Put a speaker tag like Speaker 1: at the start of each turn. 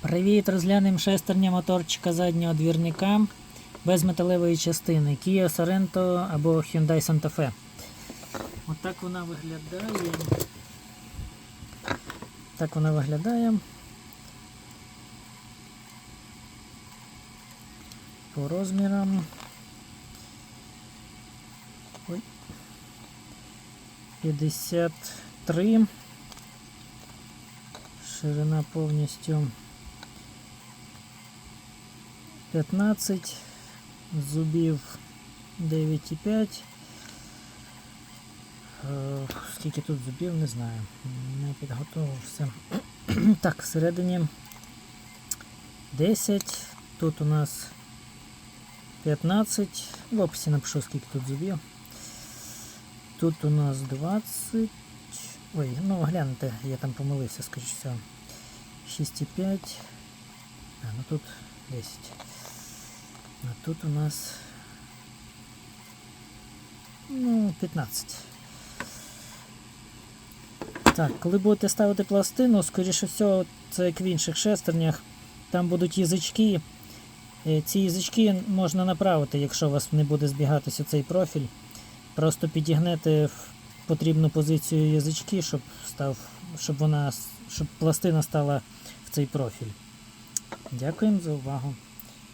Speaker 1: Привіт, розглянемо шестерня моторчика заднього двірника без металевої частини Kia Sorento або Hyundai Santa Fe. Отак вона виглядає. Так вона виглядає. По розмірам. Ой. 53. Ширина повністю 15, зубів 9,5. Е, Скільки тут зубів, не знаю. Не підготувався. Так, всередині 10. Тут у нас 15. В описі напишу, скільки тут зубів. Тут у нас 20. Ой, ну гляньте, я там помилився, скажу всього. 6,5. А, ну тут 10. А тут у нас ну, 15. Так, коли будете ставити пластину, скоріше всього, це як в інших шестернях, там будуть язички. Е, Ці язички можна направити, якщо у вас не буде збігатися цей профіль. Просто підігнете в потрібну позицію язички, щоб став, щоб вона щоб пластина стала в цей профіль. Дякуємо за увагу.